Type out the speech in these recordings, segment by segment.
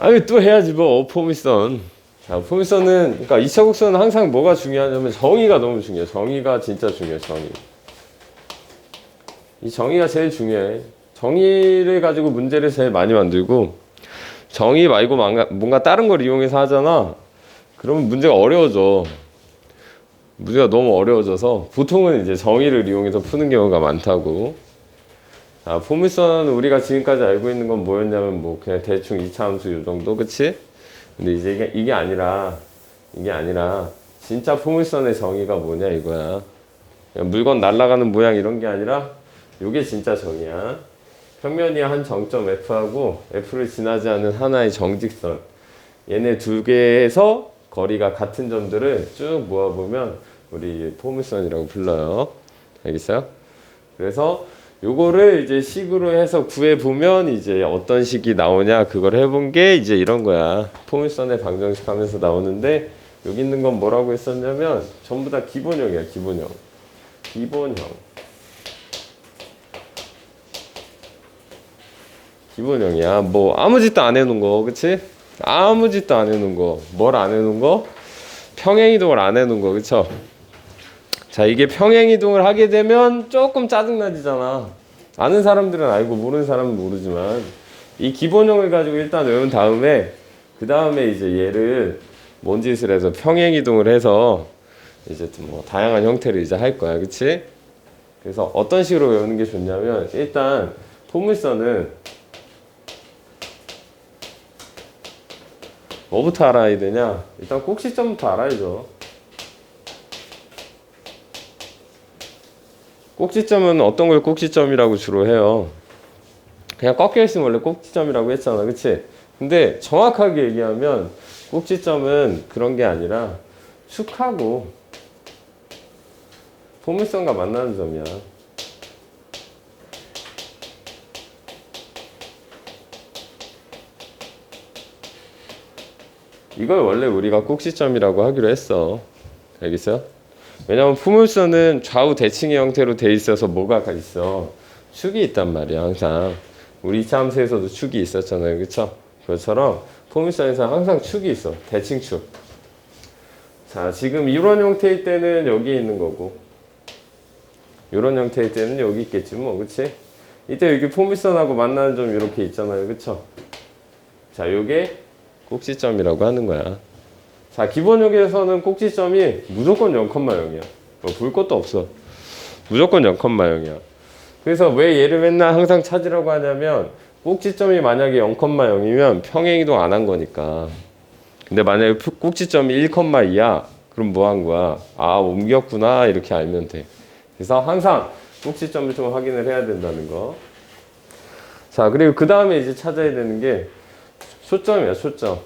아니 또 해야지 뭐 포미선. 자 포미선은 그러니까 2차 곡선은 항상 뭐가 중요하냐면 정의가 너무 중요해. 정의가 진짜 중요해. 정의. 이 정의가 제일 중요해. 정의를 가지고 문제를 제일 많이 만들고 정의 말고 뭔가 다른 걸 이용해서 하잖아. 그러면 문제가 어려워져. 문제가 너무 어려워져서 보통은 이제 정의를 이용해서 푸는 경우가 많다고. 자, 포물선은 우리가 지금까지 알고 있는 건 뭐였냐면 뭐 그냥 대충 2차 함수 요 정도, 그치? 근데 이제 이게, 이게 아니라 이게 아니라 진짜 포물선의 정의가 뭐냐 이거야. 물건 날아가는 모양 이런 게 아니라 요게 진짜 정의야. 평면이 한 정점 F하고 F를 지나지 않는 하나의 정직선. 얘네 두 개에서 거리가 같은 점들을 쭉 모아보면 우리 포물선이라고 불러요. 알겠어요? 그래서 요거를 이제 식으로 해서 구해 보면 이제 어떤 식이 나오냐 그걸 해본 게 이제 이런 거야. 포물선의 방정식 하면서 나오는데 여기 있는 건 뭐라고 했었냐면 전부 다 기본형이야 기본형. 기본형. 기본형이야. 뭐 아무 짓도 안 해놓은 거, 그치? 아무 짓도 안 해놓은 거. 뭘 안 해놓은 거? 평행이동을 안 해놓은 거, 그쵸? 자, 이게 평행 이동을 하게 되면 조금 짜증나지잖아. 아는 사람들은 알고 모르는 사람은 모르지만 이 기본형을 가지고 일단 외운 다음에 그 다음에 이제 얘를 뭔 짓을 해서 평행 이동을 해서 이제 뭐 다양한 형태를 이제 할 거야, 그치? 그래서 어떤 식으로 외우는 게 좋냐면 일단 포물선은 뭐부터 알아야 되냐? 일단 꼭지점부터 알아야죠. 꼭지점은 어떤 걸 꼭지점이라고 주로 해요? 그냥 꺾여 있으면 원래 꼭지점이라고 했잖아, 그치? 근데 정확하게 얘기하면 꼭지점은 그런 게 아니라 축하고 포물선과 만나는 점이야. 이걸 원래 우리가 꼭지점이라고 하기로 했어. 알겠어요? 왜냐면 포물선은 좌우 대칭의 형태로 돼 있어서 뭐가 있어? 축이 있단 말이야, 항상. 우리 2차 함수에서도 축이 있었잖아요. 그쵸? 그것처럼 포물선에서 항상 축이 있어. 대칭축. 자, 지금 이런 형태일 때는 여기 있는 거고, 이런 형태일 때는 여기 있겠지, 뭐, 그치? 이때 여기 포물선하고 만나는 점 이렇게 있잖아요. 그쵸? 자, 요게 꼭지점이라고 하는 거야. 자, 기본역에서는 꼭지점이 무조건 0,0이야. 뭐, 볼 것도 없어. 무조건 0,0이야. 그래서 왜 얘를 맨날 항상 찾으라고 하냐면, 꼭지점이 만약에 0,0이면 평행이동 안 한 거니까. 근데 만약에 푸- 꼭지점이 1,2야. 그럼 뭐 한 거야? 아, 옮겼구나. 이렇게 알면 돼. 그래서 항상 꼭지점을 좀 확인을 해야 된다는 거. 자, 그리고 그 다음에 이제 찾아야 되는 게 초점이야, 초점.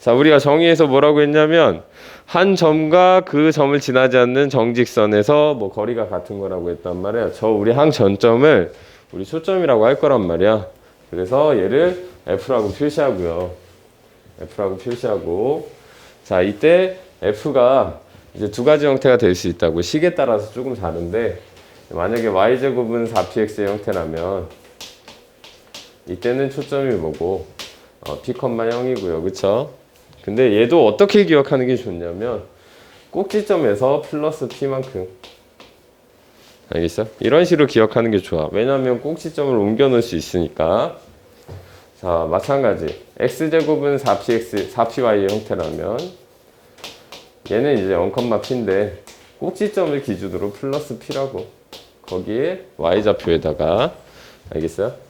자, 우리가 정의해서 뭐라고 했냐면 한 점과 그 점을 지나지 않는 정직선에서 뭐 거리가 같은 거라고 했단 말이야. 저 우리 한 전점을 우리 초점이라고 할 거란 말이야. 그래서 얘를 F라고 표시하고요. F라고 표시하고 자, 이때 F가 이제 두 가지 형태가 될 수 있다고 식에 따라서 조금 다른데 만약에 y제곱은 4px의 형태라면 이때는 초점이 뭐고 어, p, 0이고요. 그쵸? 근데 얘도 어떻게 기억하는 게 좋냐면 꼭지점에서 플러스 p만큼 알겠어? 이런 식으로 기억하는 게 좋아. 왜냐면 꼭지점을 옮겨 놓을 수 있으니까. 자, 마찬가지. x제곱은 4px, 4py의 형태라면 얘는 이제 0,p인데 꼭지점을 기준으로 플러스 p라고 거기에 y좌표에다가 알겠어요?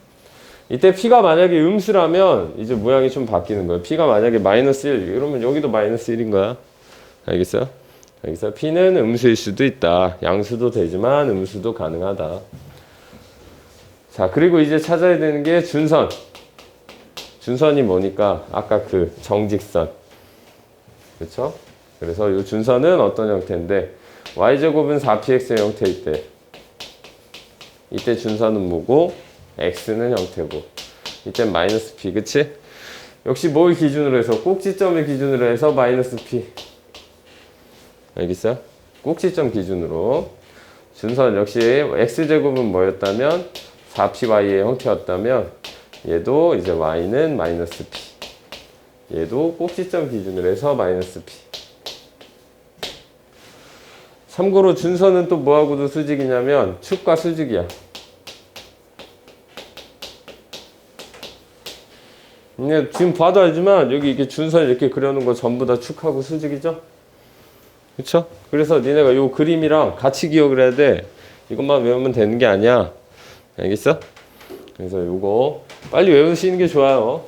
이때 p가 만약에 음수라면 이제 모양이 좀 바뀌는 거예요. p가 만약에 마이너스 1 이러면 여기도 마이너스 1인 거야. 알겠어요? 알겠어요? p는 음수일 수도 있다. 양수도 되지만 음수도 가능하다. 자, 그리고 이제 찾아야 되는 게 준선. 준선이 뭐니까 아까 그 정직선. 그렇죠? 그래서 이 준선은 어떤 형태인데 y제곱은 4px의 형태일 때 이때 준선은 뭐고 x는 형태고 이때 마이너스 p 그치? 역시 뭘 기준으로 해서 꼭지점을 기준으로 해서 마이너스 p 알겠어요? 꼭지점 기준으로 준선 역시 x제곱은 뭐였다면 4py의 형태였다면 얘도 이제 y는 마이너스 p. 얘도 꼭지점 기준으로 해서 마이너스 p. 참고로 준선은 또 뭐하고도 수직이냐면 축과 수직이야. 근데 지금 봐도 알지만 여기 이렇게 준선 이렇게 그려놓은 거 전부 다 축하고 수직이죠? 그쵸? 그래서 니네가 요 그림이랑 같이 기억을 해야 돼. 이것만 외우면 되는 게 아니야. 알겠어? 그래서 요거 빨리 외우시는 게 좋아요.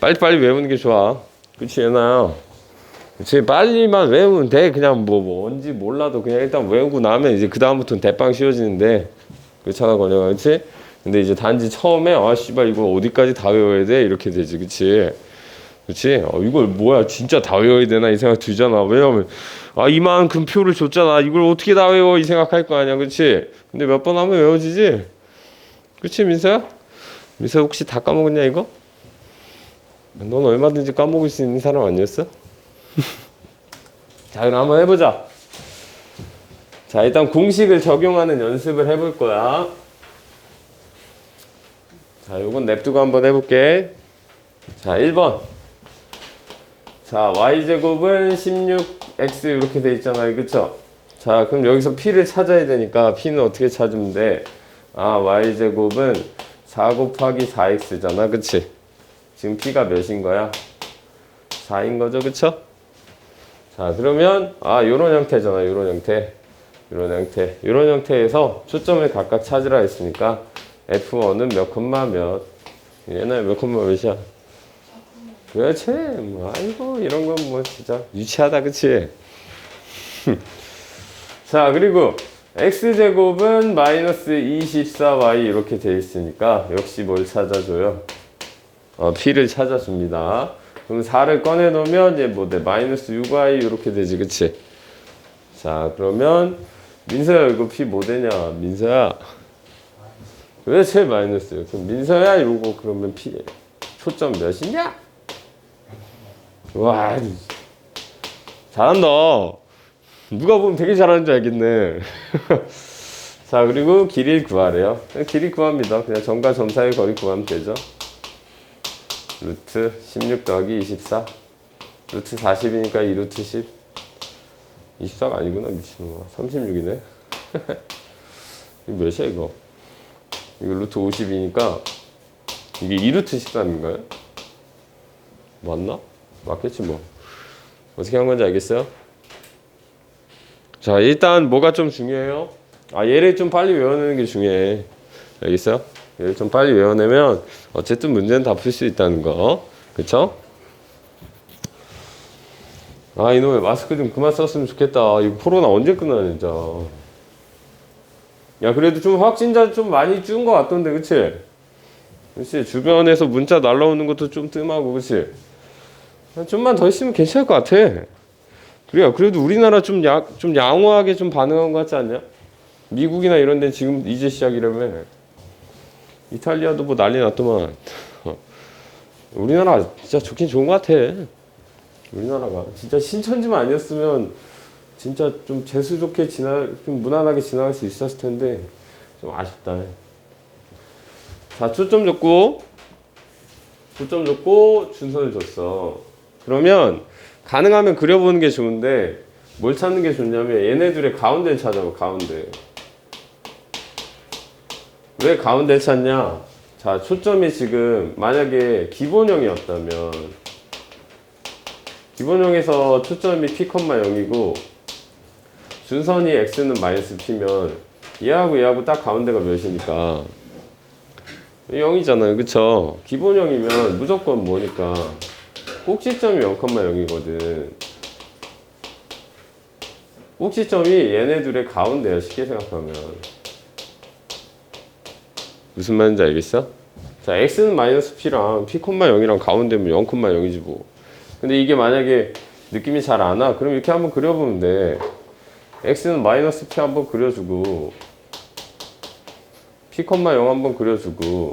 빨리빨리 외우는 게 좋아. 그치, 얘나야? 그치, 빨리만 외우면 돼. 그냥 뭐, 뭐, 뭔지 몰라도 그냥 일단 외우고 나면 이제 그다음부터는 대빵 쉬워지는데. 그렇잖아, 건영아. 그치? 근데 이제 단지 처음에, 아, 씨발, 이거 어디까지 다 외워야 돼? 이렇게 되지. 그치? 그치? 어, 이걸 뭐야, 진짜 다 외워야 되나? 이 생각 들잖아. 왜냐면, 아, 이만큼 표를 줬잖아. 이걸 어떻게 다 외워? 이 생각할 거 아니야. 그치? 근데 몇 번 하면 외워지지? 그치, 민서야? 민서 혹시 다 까먹었냐, 이거? 넌 얼마든지 까먹을 수 있는 사람 아니었어? 자, 그럼 한번 해보자. 자, 일단 공식을 적용하는 연습을 해볼 거야. 자, 요건 냅두고 한번 해볼게. 자, 1번. 자, y제곱은 16x 이렇게 돼 있잖아요. 그쵸? 자, 그럼 여기서 p를 찾아야 되니까 p는 어떻게 찾으면 돼? 아, y제곱은 4 곱하기 4x잖아. 그치? 지금 p가 몇인 거야? 4인 거죠. 그쵸? 자, 그러면 아, 요런 형태잖아. 요런 형태. 요런 형태. 요런 형태에서 초점을 각각 찾으라 했으니까 F1은 몇 콤마 몇. 얘는 몇 콤마 몇이야? 그렇지. 뭐, 아이고, 이런 건 뭐 진짜 유치하다. 그치? 자, 그리고 x제곱은 마이너스 24y 이렇게 돼 있으니까 역시 뭘 찾아줘요? 어, p를 찾아줍니다. 그럼 4를 꺼내 놓으면 이제 뭐 돼? 마이너스 6y 이렇게 되지, 그치? 자, 그러면 민서야 이거 p 뭐 되냐? 민서야 왜 제일 마이너스요? 그럼 민서야 이거 그러면 p 초점 몇이냐? 와, 잘한다. 누가 보면 되게 잘하는 줄 알겠네. 자, 그리고 길이를 구하래요. 길이 구합니다. 그냥 점과 점 사이 거리 구하면 되죠. 루트 16 더하기 24 루트 40이니까 2 루트 10 24가 아니구나 미친놈아 36이네 이거 몇이야 이거 이거 루트 50이니까 이게 2루트 13인가요? 맞나? 맞겠지 뭐 어떻게 한 건지 알겠어요? 자 일단 뭐가 좀 중요해요? 아 얘를 좀 빨리 외워내는 게 중요해 알겠어요? 얘를 좀 빨리 외워내면 어쨌든 문제는 다 풀 수 있다는 거 그쵸? 아 이놈의 마스크 좀 그만 썼으면 좋겠다 이거 코로나 언제 끝나냐 진짜 야 그래도 좀 확진자 좀 많이 준거 같던데 그치? 그치 주변에서 문자 날라오는 것도 좀 뜸하고 그치? 좀만 더 있으면 괜찮을 것 같아 그래야 그래도 우리나라 좀, 야, 좀 양호하게 좀 반응한 것 같지 않냐? 미국이나 이런 데는 지금 이제 시작이라며 이탈리아도 뭐 난리 났더만 어. 우리나라 진짜 좋긴 좋은 것 같아 우리나라가 진짜 신천지만 아니었으면 진짜 좀 재수 좋게 지나 좀 무난하게 지나갈 수 있었을 텐데 좀 아쉽다. 자 초점 줬고 초점 줬고 준선을 줬어. 그러면 가능하면 그려보는 게 좋은데 뭘 찾는 게 좋냐면 얘네들의 가운데를 찾아봐 가운데. 왜 가운데 찾냐? 자, 초점이 지금 만약에 기본형이었다면 기본형에서 초점이 p, 0이고 준선이 x는 마이너스 p면 얘하고 얘하고 딱 가운데가 몇이니까 0이잖아요. 그쵸? 기본형이면 무조건 뭐니까 꼭지점이 0,0이거든. 꼭지점이 얘네들의 가운데야. 쉽게 생각하면. 무슨 말인지 알겠어? 자, x는 마이너스 p랑 p, 0이랑 가운데면 0, 0이지 뭐. 근데 이게 만약에 느낌이 잘 안 와. 그럼 이렇게 한번 그려보면 돼. X는 마이너스 p 한번 그려주고 p, 0 한번 그려주고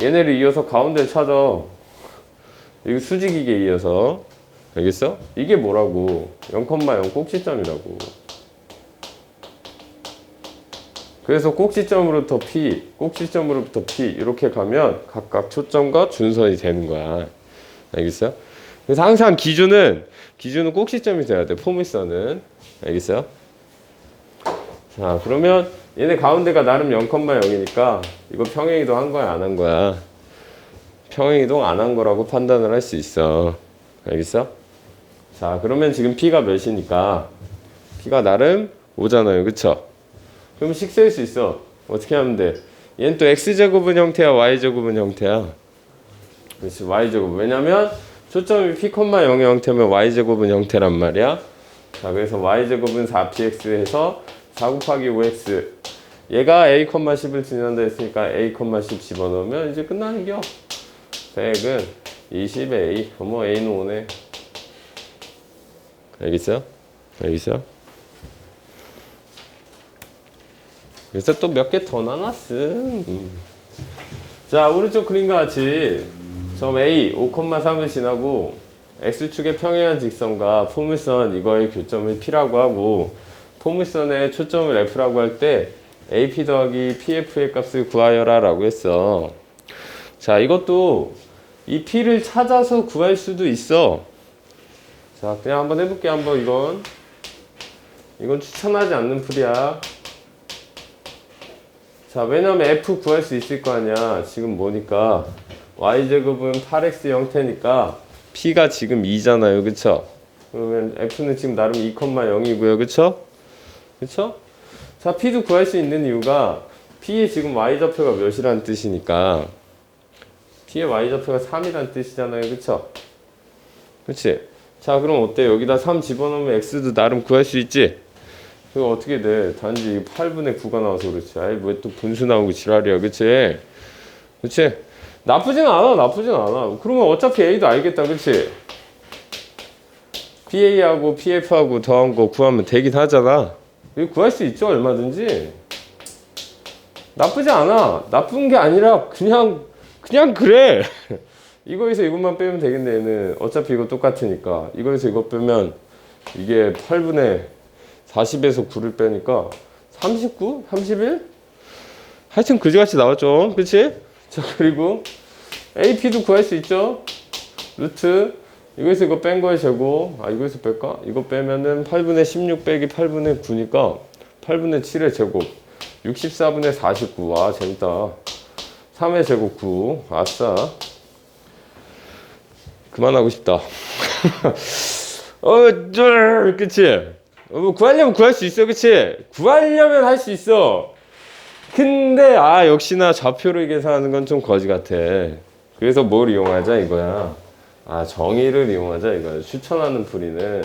얘네를 이어서 가운데 찾아. 이거 수직이게 이어서. 알겠어? 이게 뭐라고? 0,0 꼭지점이라고. 그래서 꼭지점으로부터 P, 꼭지점으로부터 P 이렇게 가면 각각 초점과 준선이 되는 거야. 알겠어요? 그래서 항상 기준은 기준은 꼭지점이 돼야 돼. 포물선은 알겠어요? 자 그러면 얘네 가운데가 나름 0,0이니까 이거 평행이동 한 거야 안 한 거야? 평행이동 안 한 거라고 판단을 할 수 있어. 알겠어? 자 그러면 지금 P가 몇이니까 P가 나름 5잖아요. 그쵸? 그럼 식셀 수 있어. 어떻게 하면 돼? 얘는 또 x제곱은 형태야, y제곱은 형태야. 그렇지, y제곱. 왜냐면 초점이 p, 0의 형태면 y제곱은 형태란 말이야. 자, 그래서 y제곱은 4px 해서 4 곱하기 5x. 얘가 a, 10을 지난다 했으니까 a, 10 집어넣으면 이제 끝나는 겨. 100은 20a. 어머, a는 5네. 알겠어요? 알겠어요? 그래서 또 몇 개 더 나눴음. 음. 자, 오른쪽 그림과 같이 점 A 5,3을 지나고 X축의 평행한 직선과 포물선 이거의 교점을 P라고 하고 포물선의 초점을 F라고 할 때 AP 더하기 PF의 값을 구하여라 라고 했어. 자, 이것도 이 P를 찾아서 구할 수도 있어. 자, 그냥 한번 해볼게, 한번 이건. 이건 추천하지 않는 풀이야. 자, 왜냐면 f 구할 수 있을 거 아니야. 지금 뭐니까 y제곱은 8x 형태니까 p가 지금 2잖아요. 그쵸? 그러면 f는 지금 나름 2,0이고요. 그쵸? 그쵸? 자, p도 구할 수 있는 이유가 p의 지금 y좌표가 몇이라는 뜻이니까 p의 y좌표가 3이라는 뜻이잖아요. 그쵸? 그치? 자, 그럼 어때? 여기다 3 집어넣으면 x도 나름 구할 수 있지? 그거 어떻게 돼? 단지 8분의 9가 나와서 그렇지. 아이, 왜 또 분수 나오고 지랄이야. 그치? 그치? 나쁘진 않아. 나쁘진 않아. 그러면 어차피 A도 알겠다. 그치? PA하고 PF하고 더한 거 구하면 되긴 하잖아. 이거 구할 수 있죠. 얼마든지. 나쁘지 않아. 나쁜 게 아니라 그냥, 그냥 그래. 이거에서 이것만 빼면 되겠네. 얘는 어차피 이거 똑같으니까. 이거에서 이거 빼면 이게 8분의 40에서 9를 빼니까 39? 31? 하여튼 그지같이 나왔죠. 그치? 자, 그리고 AP도 구할 수 있죠. 루트. 이거에서 이거 뺀 거의 제곱. 아, 이거에서 뺄까? 이거 빼면은 8분의 16 빼기 8분의 9니까 8분의 7의 제곱. 64분의 49. 와, 재밌다. 3의 제곱 9. 아싸. 그만하고 싶다. 어, 쩔, 그치? 어, 뭐 구하려면 구할 수 있어, 그치? 구하려면 할 수 있어. 근데, 아, 역시나 좌표를 계산하는 건 좀 거지 같아. 그래서 뭘 이용하자, 이거야. 아, 정의를 이용하자, 이거야. 추천하는 풀이는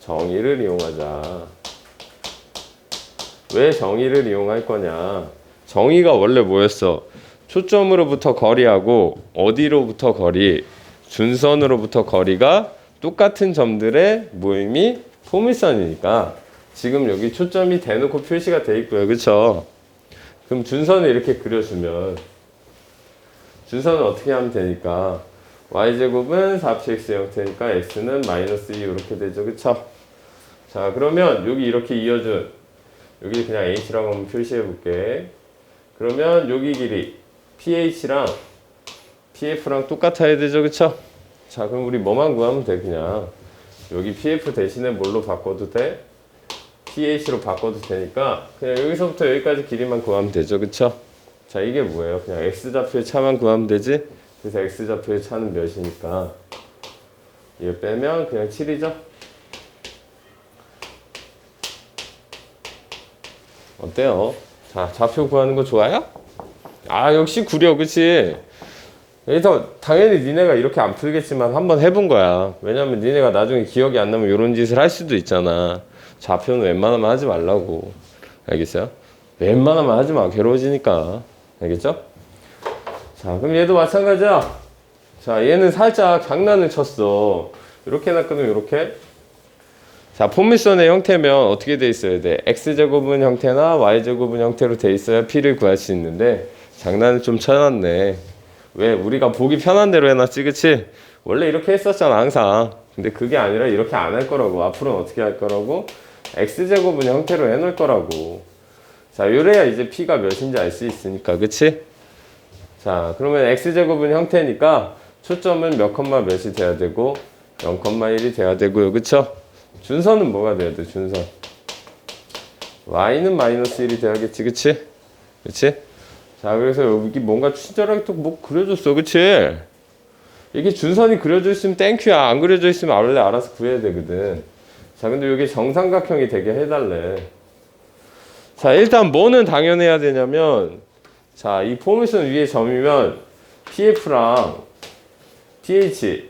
정의를 이용하자. 왜 정의를 이용할 거냐? 정의가 원래 뭐였어? 초점으로부터 거리하고 어디로부터 거리, 준선으로부터 거리가 똑같은 점들의 모임이 포물선이니까 지금 여기 초점이 대놓고 표시가 돼 있고요. 그쵸? 그럼 준선을 이렇게 그려주면 준선을 어떻게 하면 되니까 y제곱은 4px 형태니까 x는 마이너스 2 이렇게 되죠. 그쵸? 자 그러면 여기 이렇게 이어준 여기 그냥 h라고 한번 표시해 볼게. 그러면 여기 길이 ph랑 pf랑 똑같아야 되죠. 그쵸? 자 그럼 우리 뭐만 구하면 돼 그냥 여기 pf 대신에 뭘로 바꿔도 돼? Ph로 바꿔도 되니까 그냥 여기서부터 여기까지 길이만 구하면 되죠 그쵸? 자 이게 뭐예요? 그냥 x좌표의 차만 구하면 되지? 그래서 x좌표의 차는 몇이니까 이거 빼면 그냥 7이죠? 어때요? 자 좌표 구하는 거 좋아요? 아 역시 구려 그치? 그래서 당연히 니네가 이렇게 안 풀겠지만 한번 해본 거야. 왜냐면 니네가 나중에 기억이 안 나면 이런 짓을 할 수도 있잖아. 좌표는 웬만하면 하지 말라고. 알겠어요? 웬만하면 하지 마. 괴로워지니까. 알겠죠? 자, 그럼 얘도 마찬가지야. 자, 얘는 살짝 장난을 쳤어. 이렇게나 끊으면 이렇게. 자, 포물선의 형태면 어떻게 돼 있어야 돼? x제곱은 형태나 y제곱은 형태로 돼 있어야 p를 구할 수 있는데 장난을 좀 쳐놨네. 왜 우리가 보기 편한 대로 해놨지 그치? 원래 이렇게 했었잖아 항상 근데 그게 아니라 이렇게 안 할 거라고 앞으로는 어떻게 할 거라고 x제곱은 형태로 해놓을 거라고. 자, 요래야 이제 p가 몇인지 알 수 있으니까, 그치? 자, 그러면 x제곱은 형태니까 초점은 몇 컴마 몇이 돼야 되고 0,1이 돼야 되고요. 그쵸? 준선은 뭐가 돼야 돼? 준선. y는 마이너스 1이 돼야겠지. 그치? 그치? 자, 그래서 여기 뭔가 친절하게 또 뭐 그려줬어. 그치? 이게 준선이 그려져 있으면 땡큐야. 안 그려져 있으면 원래 알아서 구해야 되거든. 자, 근데 이게 정삼각형이 되게 해달래. 자, 일단 뭐는 당연해야 되냐면, 자, 이 포물선 위에 점이면 PF랑 TH,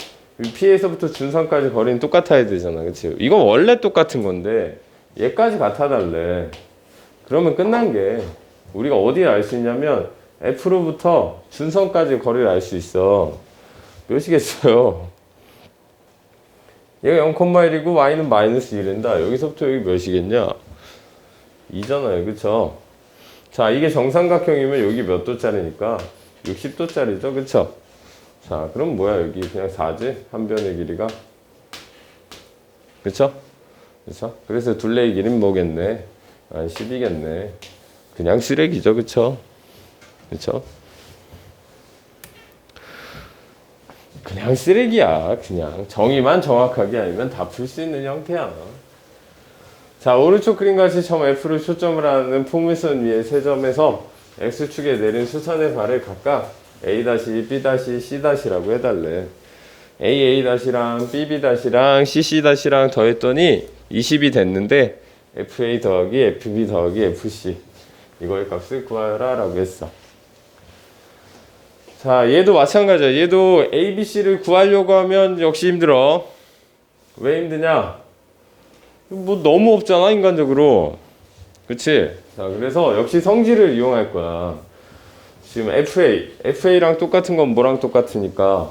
P에서부터 준선까지 거리는 똑같아야 되잖아. 그치? 이건 원래 똑같은 건데, 얘까지 같아달래. 그러면 끝난 게, 우리가 어디를 알 수 있냐면, F로부터 준선까지 거리를 알 수 있어. 몇이겠어요? 얘가 0,1이고 y는 마이너스 1인다. 여기서부터 여기 몇이겠냐? 2잖아요. 그쵸? 자, 이게 정삼각형이면 여기 몇 도짜리니까? 60도짜리죠. 그쵸? 자, 그럼 뭐야? 여기 그냥 4지? 한 변의 길이가? 그쵸? 그쵸? 그래서 둘레의 길이는 뭐겠네? 아, 10이겠네. 그냥 쓰레기죠. 그쵸? 그쵸? 그냥 쓰레기야. 그냥 정의만 정확하게 알면 다 풀 수 있는 형태야. 자, 오른쪽 그림 같이 점 F를 초점을 하는 포물선 위에 세 점에서 X축에 내린 수선의 발을 각각 A-, B-, C-라고 해달래. A, A-랑 B, B-랑 C, C-랑 더했더니 20이 됐는데 FA 더하기 FB 더하기 FC 이거의 값을 구하라 라고 했어. 자, 얘도 마찬가지야. 얘도 A, B, C를 구하려고 하면 역시 힘들어. 왜 힘드냐? 뭐 너무 없잖아, 인간적으로. 그치? 자, 그래서 역시 성질을 이용할 거야. 지금 FA, FA랑 똑같은 건 뭐랑 똑같으니까.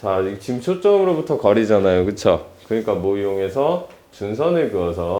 자, 지금 초점으로부터 거리잖아요. 그쵸? 그러니까 뭐 이용해서 준선을 그어서